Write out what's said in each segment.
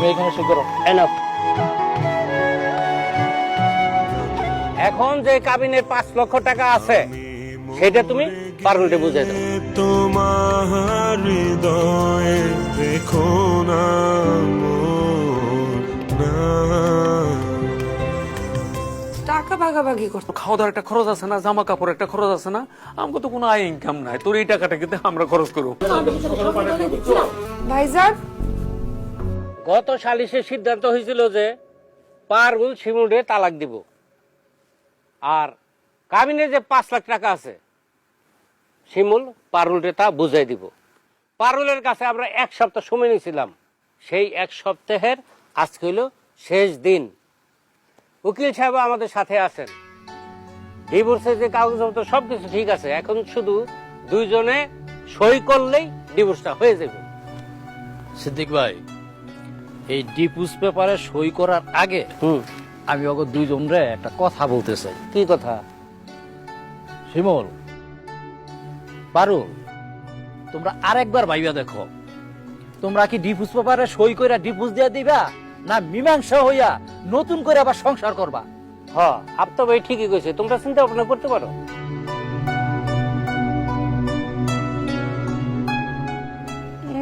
তুমি এখানে সই করো। এনাফ এখন যে কাবিনের পাঁচ লক্ষ টাকা আছে সেটা তুমি পারুলটে বুঝে দাও। তোমার হৃদয়ে দেখো না টাকা ভাগাভাগি করতে খাওয়া দাওয়ার একটা খরচ আছে না জামা কাপড় একটা খরচ আছে না আমাকে তো কোনো আয় ইনকাম নাই। তোর এই টাকাটা কিন্তু আমরা খরচ করব। ভাইজান গত সালিশের সিদ্ধান্ত হয়েছিল যে পারুল শিমুলরে তালাক দিব। আর কামিনে যে পাঁচ লাখ টাকা আছে শিমুল পারুলরে তা বুঝাই দিব। পারুলের কাছে আমরা এক সপ্তাহ সময় নিয়েছিলাম। সেই এক সপ্তাহের আজকে হইল শেষ দিন। উকিল সাহেব আমাদের সাথে আছেন। ডিভোর্সের যে কাগজপত্র সব কিছু ঠিক আছে। এখন শুধু দুইজনে সই করলেই ডিভোর্সটা হয়ে যাবে। সিদ্দিক ভাই এই ডিপুস পেপারে সই করার আগে হুম। আমি ওকে দুইজন রে একটা কথা বলতে চাই। কি কথা? শিমুল। পারুল তোমরা আরেকবার ভাইবা দেখো। তোমরা কি ডিপুস পেপারে সই করে ডিপুস দিয়া দিবা না মীমাংসা হইয়া নতুন করে আবার সংসার করবা? হ আপ তো ভাই ঠিকই কইছে। তোমরা চিন্তা ভাবনা করতে পারো।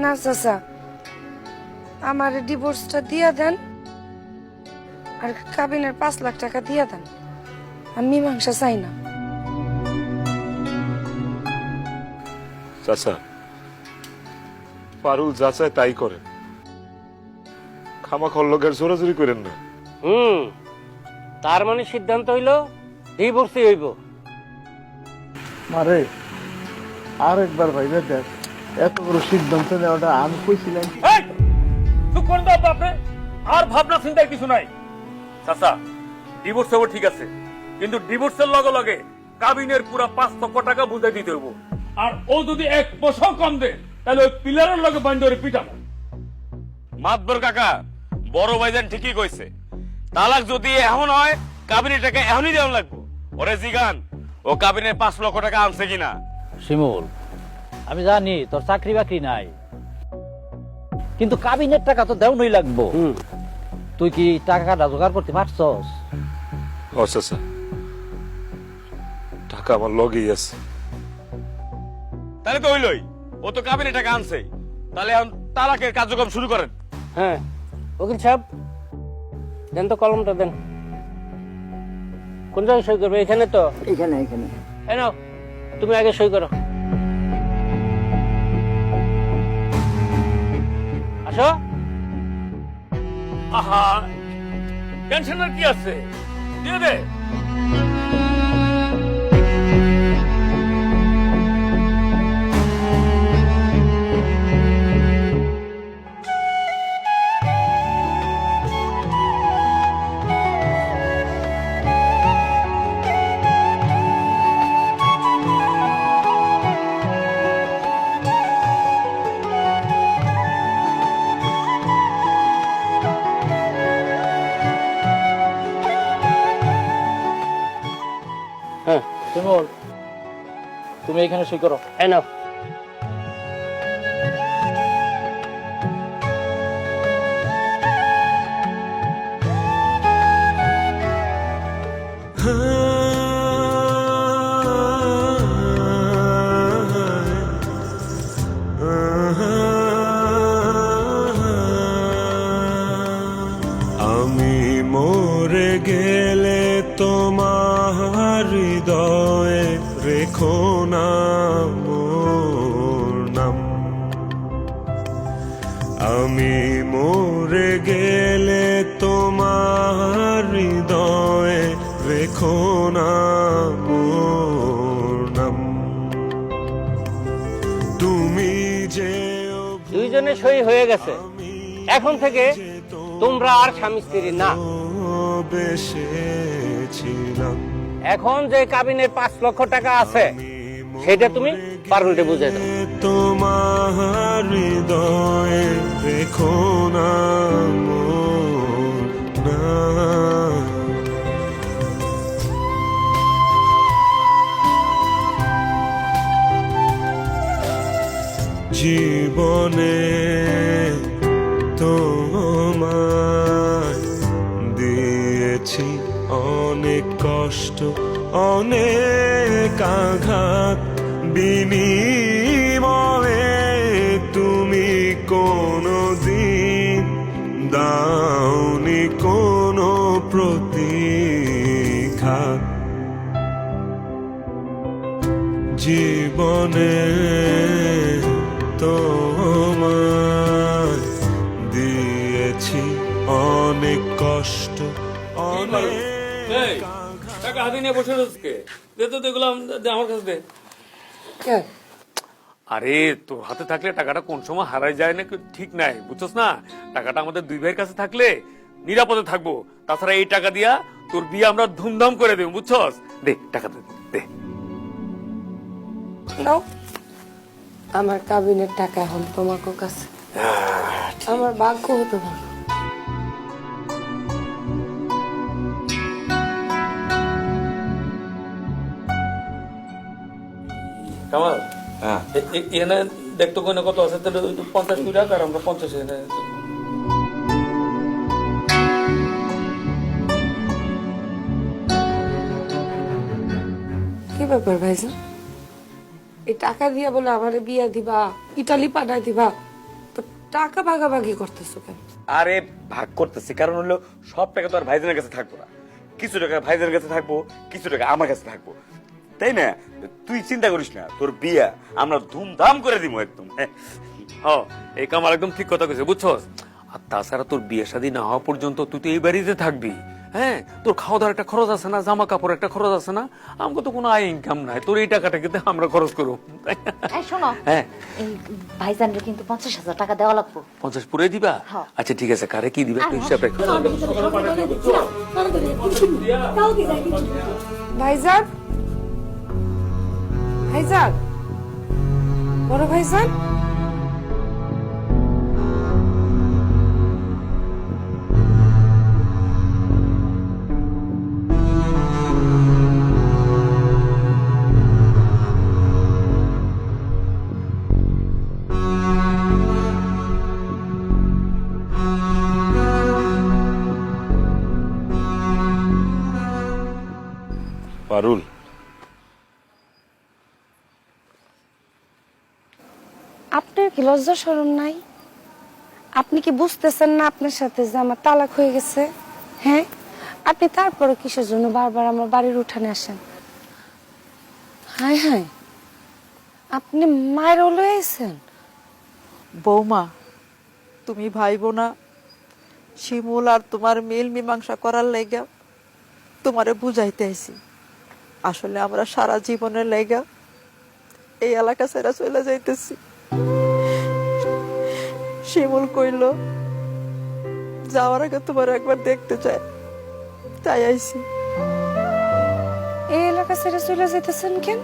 না চাচা। আমার ডিভোর্সটা দিয়া দেন আর কাবিনের পাঁচ লাখ টাকা দিয়া দেন। আমি মীমাংসা চাই না। চাচা পারুল যা চায় তাই করেন। খামা খল্লকের জোরাজুরি করেন না। হুম তার মানে সিদ্ধান্ত হইল ডিভোর্সই হইব। মারে আরেকবার ভাইবে দেখ এত বড় সিদ্ধান্ত নেওয়াটা আমি কইছিলাম কি? এই! চুপ করুন তো আপনি। আর ভাবনা চিন্তায় কিছু নাই চাচা ডিভোর্স হব ঠিক আছে কিন্তু ডিভোর্সের লগে লগে কাবিনের পুরা পাঁচ লক্ষ টাকা বুঝে দিতে হইব আর ও যদি এক পয়সাও কম দে তাহলে ওই পিলারের লগে পিটাবো মাতবর কাকা বড় ভাইজান ঠিকই কইছে তালাক যদি এখন হয় কাবিনের টাকা এখনই দেওয়া লাগবো ওরে জিগান ও কাবিনের পাঁচ লক্ষ টাকা আনছে কিনা শিমুল আমি জানি তোর চাকরি বাকরি নাই কিন্তু কাবিনের টাকা তো দেওয়াই লাগবো। হুম। তুই কি টাকাটা জোগাড় করতে পারছস? ও চাচা টাকা আমার লগেই আছে। তাহলে তো হইলই ও তো কাবিনের টাকা আনছে। তাহলে এখন তালাকের কার্যক্রম শুরু করেন। হ্যাঁ। উকিল সাহেব দেন তো কলমটা দেন। কোন জায়গায় সই করবে? এখানে তো? এখানে এখানে। এই নাও তুমি আগে সই করো। আসো আহা টেনশনের কি আছে? দিয়ে দে। তুমি এখানে সই করো। এই আমি মরে গেলে তোমার হৃদয়ে রেখো না তুমি যে দুইজনে সই হয়ে গেছে। এখন থেকে তোমরা আর স্বামী স্ত্রী না। বেসেছিলাম এখন যে কাবিনের পাঁচ লক্ষ টাকা আছে সেটা তুমি পারুলটে বুঝে দাও। হৃদয়ে রেখো না জীবনে তোমায় দিয়েছি অনেক কষ্ট অনেক আঘাত বিনিয়োগ দাওনি কোনো প্রতীক্ষা। জীবনে তোমায় দিয়েছি অনেক কষ্ট অনেক টাকা হাতে নিয়ে বসে রয়েছে দে তো দেখলাম আমার কাছে দে। আরে তোর হাতে থাকলে টাকাটা কোন সময় হারাই যায় না ঠিক নাই বুঝছস না? টাকাটা আমাদের দুই ভাইয়ের কাছে থাকলে নিরাপদে থাকব। তাছাড়া এই টাকা দিয়া তোর বিয়ে আমরা ধুমধাম করে দেবো বুঝছস? দে টাকা দে দে। নাও আমার কাবিনের টাকা এখন তোমাকে কাছে। আমার ভাগ্য হতে ভালো কামাল। এ- এ- এখানে দেখতো কোনে কত আছে তাহলে পঞ্চাশ কুড়ি টাকা আর আমরা পঞ্চাশ এনে কি ব্যাপার ভাইজান? এই টাকা দিয়ে বলে আমার বিয়া দিবা ইটালি পাঠাই দিবা তো টাকা ভাগাভাগি করতেছো কেন? আরে ভাগ করতেছি কারণ হলো সব টাকা তো আর ভাইজানের কাছে থাকব না। কিছু টাকা ভাইজানের কাছে থাকব কিছু টাকা আমার কাছে থাকব। তাই না তুই চিন্তা করিস না তোর বিয়া আমরা ধুমধাম করে দিব একদম হ্যাঁ। হ এই কামাল একদম ঠিক কথা কইছে বুঝছস আর তাছাড়া তোর বিয়ে শাদী না হওয়া পর্যন্ত তুই তো এই বাড়িতে থাকবি হ্যাঁ তোর খাওয়া দাওয়ার একটা খরচ আছে না জামা কাপড় একটা খরচ আছে না আমাকে তো কোনো আয় ইনকাম নাই তোর এই টাকাটা কিন্তু আমরা খরচ করব শোনো হ্যাঁ এই ভাইজানরে কিন্তু পঞ্চাশ হাজার টাকা দেওয়া লাগবো পঞ্চাশ পুরে দিবা হ্যাঁ। আচ্ছা ঠিক আছে কারে কি দিবে হিসাব রেখো ভাইজান ভাইজান। বড় ভাইজান? পারুল আপনার কি লজ্জা শরম নাই? আপনি কি বুঝতেছেন না আপনার সাথে যে আমার তালাক হয়ে গেছে? হ্যাঁ? আপনি তারপরে কিসের জন্য বারবার আমার বাড়ির উঠানে আসেন? হায় হায়, আপনি মায়ের লয়ে আছেন বৌমা, তুমি ভাইবো না শিমুল আর তোমার মিল মীমাংসা করার লেগা তোমারে বুঝাইতে আইছি। আসলে আমরা সারা জীবনের লেগা এই এলাকা ছেড়ে চলে যাইতেছি। শিমুল কইল যাওয়ার আগে তোমার একবার দেখতে চাই। তাই আইছি। এই এলাকা ছেড়ে চলে যেতেছেন কেন?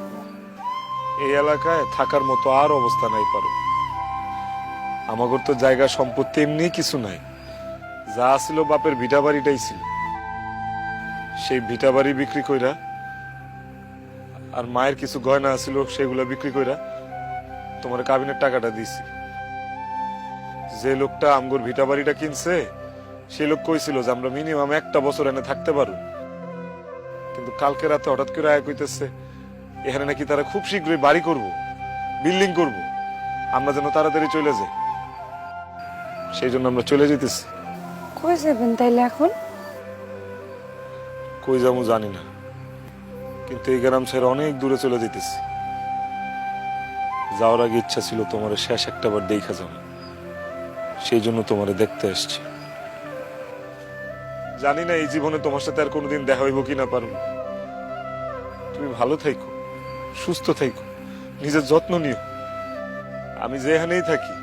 এই এলাকায় থাকার মতো আর অবস্থা নাই পারো। আমাগর তো জায়গা সম্পত্তি এমনি কিছু নাই। যা ছিল বাপের ভিটা বাড়িটাই ছিল। সেই ভিটা বাড়ি বিক্রি কইরা আর মায়ের কিছু গয়না ছিল সেগুলো বিক্রি কইরা তোমার কাবিনের টাকাটা দিছি যে লোকটা আমগর ভিটা বাড়িটা কিনছে সেই লোক কইছিল যে আমরা মিনিমাম একটা বছর এনে থাকতে পারো কিন্তু কালকে রাতে হঠাৎ করে আয় কইতেছে এখানে নাকি তারা খুব শীঘ্রই বাড়ি করব বিল্ডিং করব আমরা যেন তাড়াতাড়ি চলে যাই। সেই জন্য আমরা চলে যেতেছি। কই যাবেন তাইলে এখন? কই যাব জানি না। কিন্তু এই গ্রাম ছেড়ে অনেক দূরে চলে যেতেছি। যাওয়ার আগে ইচ্ছা ছিল তোমার শেষ একটা বার দেখা যাব সেই জন্য তোমারে দেখতে এসছি। জানি না এই জীবনে তোমার সাথে আর কোনোদিন দেখা হইব কিনা পারব তুমি ভালো থাইকো, সুস্থ থাইকো, নিজের যত্ন নিও। আমি যেখানেই থাকি,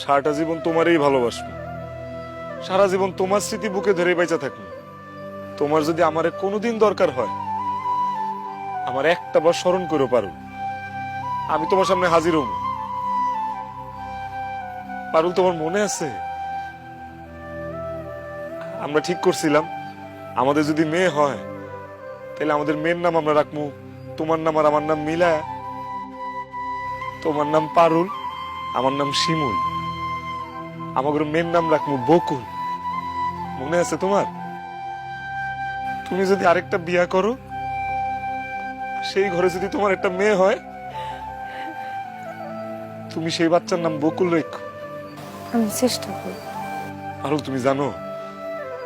সারাটা জীবন তোমারই ভালোবাসবো। সারা জীবন তোমার স্মৃতি বুকে ধরে বেঁচে থাকব। তোমার যদি আমারে কোনোদিন দরকার হয়, আমার একটা বার স্মরণ করে পারো আমি তোমার সামনে হাজির হব। পারুল, তোমার মনে আছে? আমরা ঠিক করছিলাম। আমাদের যদি মেয়ে হয়, তাহলে আমাদের মেয়ের নাম আমরা রাখব তোমার নাম আর আমার নাম মিলা তোমার নাম পারুল, আমার নাম শিমুল। আমাদের মেয়ের নাম রাখব বকুল। মনে আছে তোমার? তুমি যদি আরেকটা বিয়া করো, সেই ঘরে যদি তোমার একটা মেয়ে হয়, তুমি সেই বাচ্চার নাম বকুল রেখো। আমি চেষ্টা করব আরও তুমি জানো,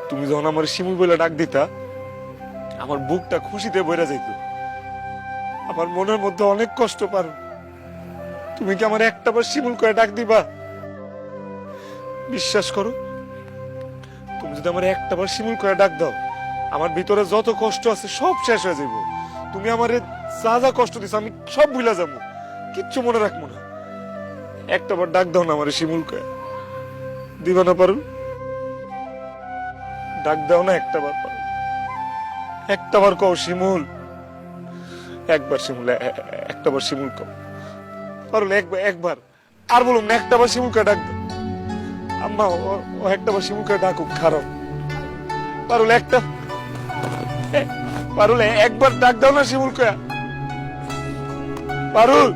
তুমি যখন আমার শিমুল বলে ডাক দিতা, আমার বুকটা খুশিতে বইরা যাইত। আমার মনের মধ্যে অনেক কষ্ট পার। তুমি কি আমার একটা বার শিমুল করে ডাক দিবা? বিশ্বাস করো, তুমি যদি আমার একটা বার শিমুল করে ডাক দাও, আমার ভিতরে যত কষ্ট আছে সব শেষ হয়ে যাইব। তুমি আমারে যা যা কষ্ট দিছো, আমি সব ভুলে যাব। কিচ্ছু মনে রাখব না। একটা বার ডাক দাও না আমার শিমুল করে দিবা না পারুল? ডাক দাও না একটা বার পারুল। একটা বার কও শিমুল। একবার শিমুল একটা বার শিমুল কও। পারুল একবার একবার। আর বলুন না, একটা বার শিমুলকে ডাক দাও। আম্মা, ও- একটা বার শিমুলকে ডাকুক, খারাপ। পারুল, একটা। পারুল একবার ডাক দাও না শিমুলকে। পারুল।